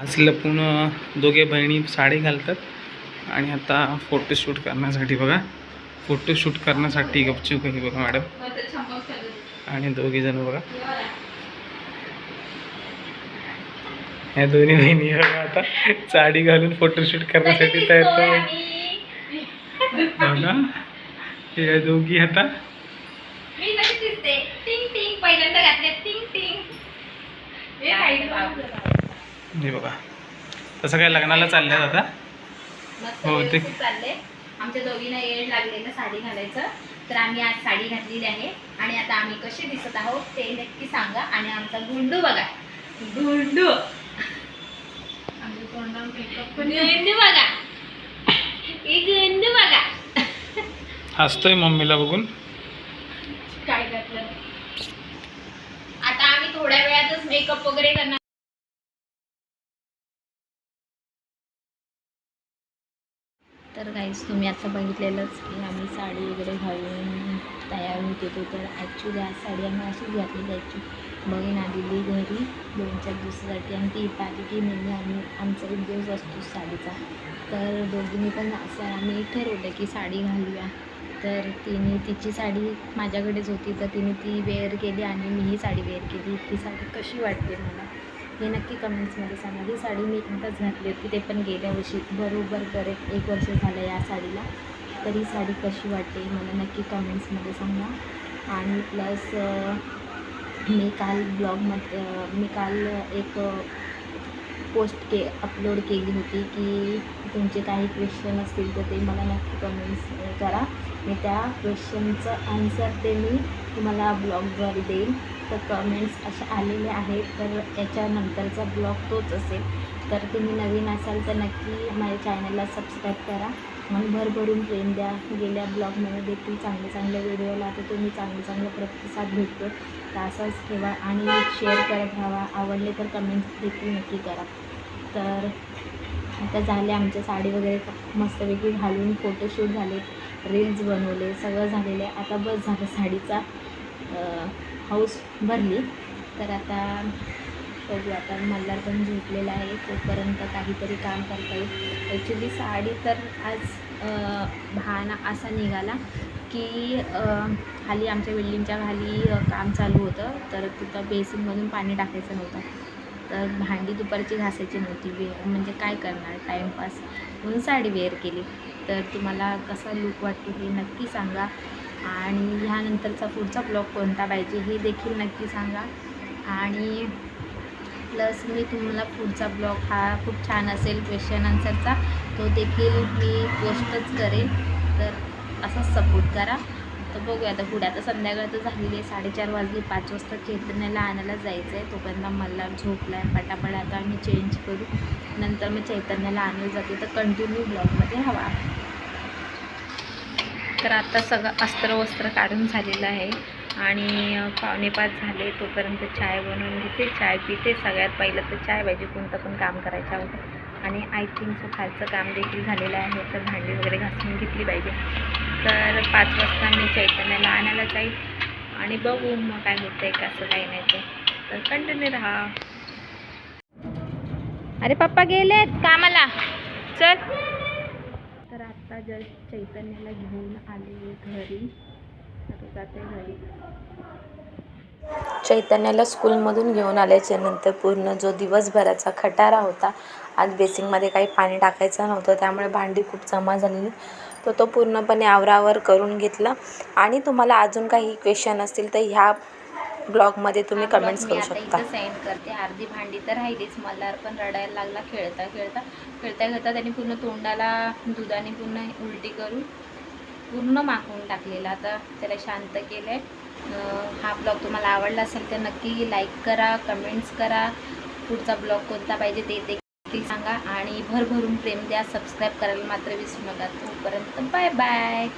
आज लपून दोघे बहिणी साडी घालतात. आणि आता फोटोशूट करण्यासाठी बघा. फोटोशूट करण्यासाठी गपचूप आहे बघा मॅडम. आणि दोघे जण बघा. ह्या दोन्ही बहिणी बघा आता. साडी घालून फोटोशूट करण्यासाठी तयार बघा. या दोघी आता. मी कशी दिसते. टिंग टिंग. पहिल्यांदा घातले. टिंग टिंग. हे बघा. तसं काय लग्नाला चालल्यात आता. हो, ते- चाललंय. आमच्या दोघींना येड लागलेलं साडी घालायचं. तर आम्ही आज साडी घातलेली आहे. आणि आता आम्ही कसे दिसत आहोत ते नक्की सांगा. आणि आमचा गुंडू बघा. गुंडू. गुंडू बघा. हे गुंडू बघा. हसतोय मम्मीला बघून. काय घातलं आता आम्ही थोड्या वेळातच मेकअप वगैरे करणार तर काहीच तुम्ही आता बघितलेलंच की आम्ही साडी वगैरे घालून तयार होत होतो. तर ॲक्च्युली आज साडी आम्ही अशीच घातली जायची. बहीण आलेली घरी दोन चार दिवसासाठी आणि ती पाहिली की नेहमी आम्ही आमचा एक दिवस असतो साडीचा. तर दोघींनी पण असं आम्ही ठरवलं की साडी घालूया. तर तिने तिची साडी माझ्याकडेच होती. तर तिने ती वेअर केली आणि मीही साडी वेअर केली. ती साडी कशी वाटते मला? हे नक्की कमेंट्समध्ये सांगा. ही साडी मी एकदाच घातली होती ते पण गेल्या वर्षी बरोबर करेक्ट एक वर्ष झालं या साडीला. तर ही साडी कशी वाटते मला नक्की कमेंट्समध्ये सांगा. आणि प्लस मी काल ब्लॉगमध्ये मी काल एक पोस्ट के अपलोड केली होती की तुमचे काही क्वेश्चन असतील तर ते मला नक्की कमेंट्स करा. मी त्या क्वेश्चनचं आन्सर ते मी तुम्हाला ब्लॉगद्वारे देईन. तर कमेंट्स असे आलेले आहेत. तर याच्यानंतरचा ब्लॉग तोच असेल. तर तुम्ही नवीन असाल तर नक्की माझ्या चॅनलला सबस्क्राईब करा. आणि भरभरून प्रेम द्या. गेल्या ब्लॉगमध्ये देखील चांगले चांगले व्हिडिओला तर तुम्ही चांगले चांगले प्रतिसाद भेटतो. तर असंच ठेवा आणि शेअर करत राहा. आवडले तर कमेंट्स देखील नक्की करा. तर आता झाले आमच्या साडी वगैरे मस्तपैकी घालून फोटोशूट झाले. रील्स बनवले. सगळं झालेलं आहे. आता बस झालं साडीचा. हाऊस भरली तर आता बघू आता मल्हार पण झोपलेला आहे तोपर्यंत काहीतरी काम करता येईल. ॲक्च्युली साडी तर आज भाना असा निघाला की खाली आमच्या बिल्डिंगच्या खाली काम चालू होतं तर तिथं बेसिनमधून पाणी टाकायचं नव्हतं. तर भांडी दुपारची घासायची नव्हती वे म्हणजे काय करणार? टाईमपास म्हणून साडी वेअर केली. तर तुम्हाला कसा लूक वाटतो हे नक्की सांगा. आणि ह्यानंतरचा पुढचा ब्लॉग कोणता पाहिजे हे देखील नक्की सांगा. आणि प्लस मी तुम्हाला पुढचा ब्लॉग हा खूप छान असेल क्वेश्चन आन्सरचा तो देखील मी पोस्टच करेन. तर असाच सपोर्ट करा. तर बघूया आता पुढे आता संध्याकाळ तर झालेली आहे. साडेचार वाजले पाच वाजता चैतन्याला आणायला जायचं आहे तोपर्यंत मला झोपला आहे पटापट. आता आम्ही चेंज करू. नंतर मी चैतन्याला आणायला जाते. तर कंटिन्यू ब्लॉगमध्ये हवा. तर आता सगळं अस्त्र वस्त्र काढून झालेलं आहे. आणि अ, पावणे पाच झाले तोपर्यंत चाय बनवून घेते. चाय पिते. सगळ्यात पहिलं तर चाय पाहिजे कोणतं पण काम करायचं होतं. आणि आय थिंक सो खालचं काम देखील झालेलं आहे. तर भांडी वगैरे घासून घेतली पाहिजे. तर पाच वाजता मी चैतन्याला आणायला जाईल. आणि बघू मग काय होतं आहे कसं काही नाही ते. तर कंटिन्यू राहा. अरे पप्पा गेलेत कामाला. चल. आत्ता जस्ट चैतन्याला घेऊन आले घरी. आता जाते घरी. चैतन्याला स्कूलमधून घेऊन आल्याच्यानंतर पूर्ण जो दिवसभराचा खटारा होता आज बेसिंगमध्ये काही पाणी टाकायचं नव्हतं त्यामुळे भांडी खूप जमा झालेली. तर तो पूर्णपणे आवरावर करून घेतला. आणि तुम्हाला अजून काही क्वेश्चन असतील तर ह्या ब्लॉगमध्ये तुम्ही कमेंट्स करू शकता. सेंड करते. अर्धी भांडी तर राहिलीच. मल्हार पण रडायला लागला खेळता खेळता. खेळता खेळता त्याने पूर्ण तोंडाला दुधाने पूर्ण उलटी करून पूर्ण माखवून टाकलेला. आता त्याला शांत केलं आहे हा ब्लॉग तुम्हाला आवडला असेल तर नक्की लाईक करा कमेंट्स करा. पुढचा ब्लॉग कोणता पाहिजे ते देखील सांगा. आणि भरभरून प्रेम द्या. सबस्क्राईब करायला मात्र विसरू नका. तोपर्यंत बाय बाय